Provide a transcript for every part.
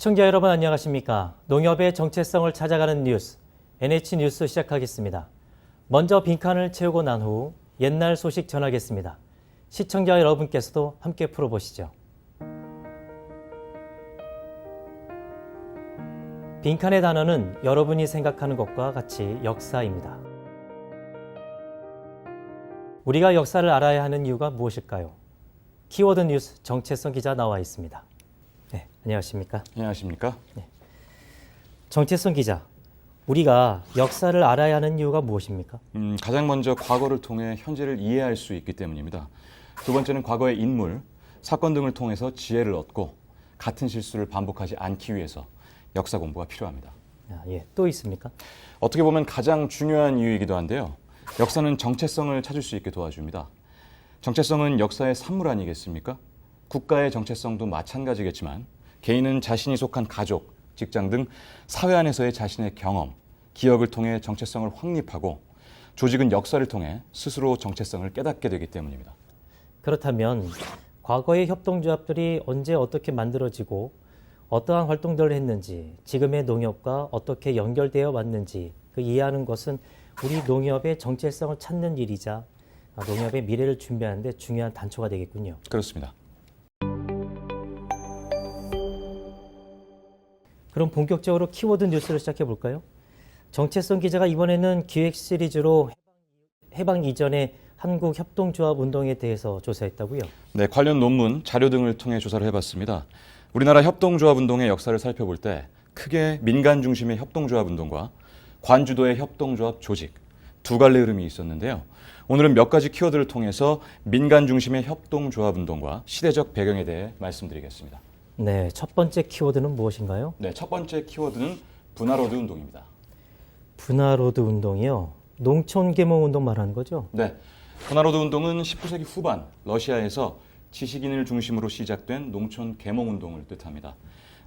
시청자 여러분 안녕하십니까? 농협의 정체성을 찾아가는 뉴스 NH 뉴스 시작하겠습니다. 먼저 빈칸을 채우고 난 후 옛날 소식 전하겠습니다. 시청자 여러분께서도 함께 풀어보시죠. 빈칸의 단어는 여러분이 생각하는 것과 같이 역사입니다. 우리가 역사를 알아야 하는 이유가 무엇일까요? 키워드 뉴스 정체성 기자 나와 있습니다. 네, 안녕하십니까? 안녕하십니까? 정체성 기자, 우리가 역사를 알아야 하는 이유가 무엇입니까? 음, 가장 먼저 과거를 통해 현재를 이해할 수 있기 때문입니다. 두 번째는 과거의 인물, 사건 등을 통해서 지혜를 얻고 같은 실수를 반복하지 않기 위해서 역사 공부가 필요합니다. 아, 예, 또 있습니까? 어떻게 보면 가장 중요한 이유이기도 한데요. 역사는 정체성을 찾을 수 있게 도와줍니다. 정체성은 역사의 산물 아니겠습니까? 국가의 정체성도 마찬가지겠지만 개인은 자신이 속한 가족, 직장 등 사회 안에서의 자신의 경험, 기억을 통해 정체성을 확립하고 조직은 역사를 통해 스스로 정체성을 깨닫게 되기 때문입니다. 그렇다면 과거의 협동조합들이 언제 어떻게 만들어지고 어떠한 활동들을 했는지 지금의 농협과 어떻게 연결되어 왔는지 그 이해하는 것은 우리 농협의 정체성을 찾는 일이자 아, 농협의 미래를 준비하는 데 중요한 단초가 되겠군요. 그렇습니다. 그럼 본격적으로 키워드 뉴스를 시작해 볼까요? 정체성 기자가 이번에는 기획 시리즈로 해방 이전의 한국 협동조합 운동에 대해서 조사했다고요. 네, 관련 논문, 자료 등을 통해 조사를 해봤습니다. 우리나라 협동조합 운동의 역사를 살펴볼 때 크게 민간 중심의 협동조합 운동과 관주도의 협동조합 조직 두 갈래 흐름이 있었는데요. 오늘은 몇 가지 키워드를 통해서 민간 중심의 협동조합 운동과 시대적 배경에 대해 말씀드리겠습니다. 네, 첫 번째 키워드는 무엇인가요? 네, 첫 번째 키워드는 분화로드 운동입니다. 분화로드 운동이요. 농촌 계몽 운동 말하는 거죠? 네, 분화로드 운동은 19세기 후반 러시아에서 지식인을 중심으로 시작된 농촌 계몽 운동을 뜻합니다.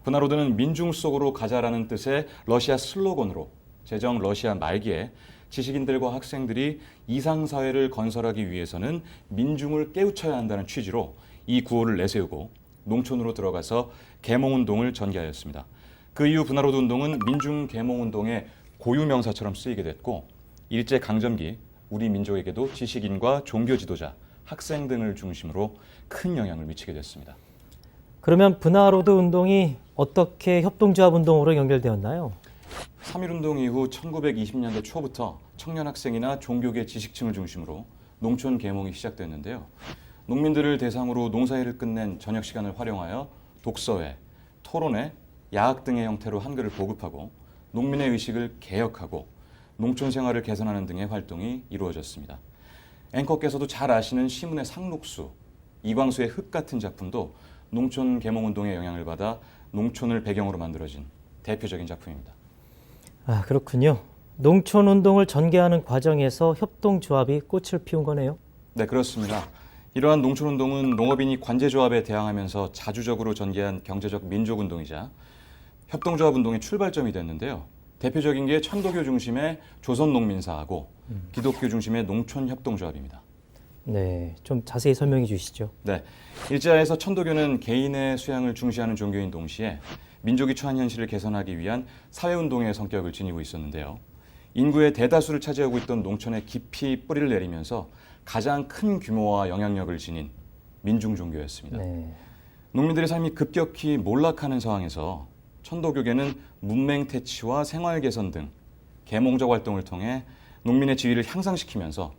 분화로드는 민중 속으로 가자라는 뜻의 러시아 슬로건으로 제정 러시아 말기에 지식인들과 학생들이 이상 사회를 건설하기 위해서는 민중을 깨우쳐야 한다는 취지로 이 구호를 내세우고 농촌으로 들어가서 계몽 운동을 전개하였습니다. 그 이후 분화로드 운동은 민중 계몽 운동의 고유 명사처럼 쓰이게 됐고 일제 강점기 우리 민족에게도 지식인과 종교 지도자, 학생 등을 중심으로 큰 영향을 미치게 됐습니다. 그러면 분화로드 운동이 어떻게 협동조합 운동으로 연결되었나요? 3.1운동 이후 1920년대 초부터 청년 학생이나 종교계 지식층을 중심으로 농촌 계몽이 시작됐는데요. 농민들을 대상으로 농사일을 끝낸 저녁 시간을 활용하여 독서회, 토론회, 야학 등의 형태로 한글을 보급하고 농민의 의식을 개혁하고 농촌 생활을 개선하는 등의 활동이 이루어졌습니다. 앵커께서도 잘 아시는 시문의 상록수, 이광수의 흙 같은 작품도 농촌 계몽 운동의 영향을 받아 농촌을 배경으로 만들어진 대표적인 작품입니다. 아, 그렇군요. 농촌 운동을 전개하는 과정에서 협동조합이 꽃을 피운 거네요. 네, 그렇습니다. 이러한 농촌운동은 농업인이 관제조합에 대항하면서 자주적으로 전개한 경제적 민족운동이자 협동조합운동의 출발점이 됐는데요. 대표적인 게 천도교 중심의 조선농민사하고 기독교 중심의 농촌협동조합입니다. 네, 좀 자세히 설명해 주시죠. 네, 일제하에서 천도교는 개인의 수양을 중시하는 종교인 동시에 민족이 처한 현실을 개선하기 위한 사회운동의 성격을 지니고 있었는데요. 인구의 대다수를 차지하고 있던 농촌에 깊이 뿌리를 내리면서 가장 큰 규모와 영향력을 지닌 민중 종교였습니다. 네. 농민들의 삶이 급격히 몰락하는 상황에서 천도교계는 문맹 퇴치와 생활 개선 등 계몽적 활동을 통해 농민의 지위를 향상시키면서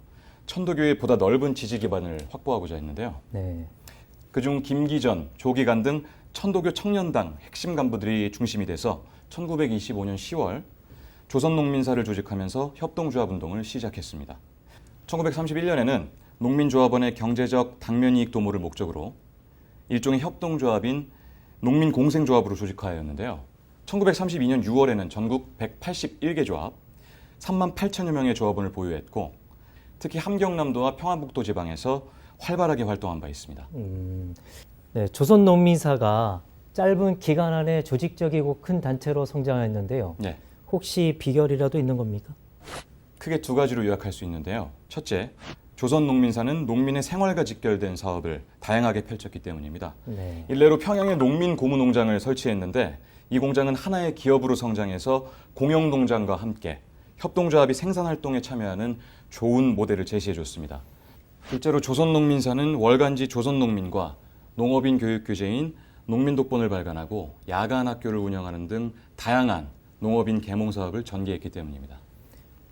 천도교의 보다 넓은 지지 기반을 확보하고자 했는데요. 네. 그중 김기전, 조기관 등 천도교 청년당 핵심 간부들이 중심이 돼서 1925년 10월 조선농민사를 조직하면서 협동조합 운동을 시작했습니다. 1931년에는 농민조합원의 경제적 당면이익 도모를 목적으로 일종의 협동조합인 농민공생조합으로 조직하였는데요. 1932년 6월에는 전국 181개 조합, 3만 8천여 명의 조합원을 보유했고 특히 함경남도와 평안북도 지방에서 활발하게 활동한 바 있습니다. 음, 네, 조선 농민사가 짧은 기간 안에 조직적이고 큰 단체로 성장했는데요. 네, 혹시 비결이라도 있는 겁니까? 크게 두 가지로 요약할 수 있는데요. 첫째, 조선농민사는 농민의 생활과 직결된 사업을 다양하게 펼쳤기 때문입니다. 네. 일례로 평양에 농민 고무 농장을 설치했는데 이 공장은 하나의 기업으로 성장해서 공영 농장과 함께 협동조합이 생산 활동에 참여하는 좋은 모델을 제시해 줬습니다. 실제로 조선농민사는 월간지 조선농민과 농업인 교육 교재인 농민 독본을 발간하고 야간 학교를 운영하는 등 다양한 농업인 계몽 사업을 전개했기 때문입니다.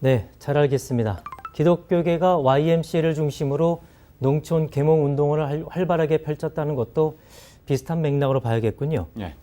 네, 잘 알겠습니다. 기독교계가 YMCA를 중심으로 농촌 계몽 운동을 활- 활발하게 펼쳤다는 것도 비슷한 맥락으로 봐야겠군요. 예.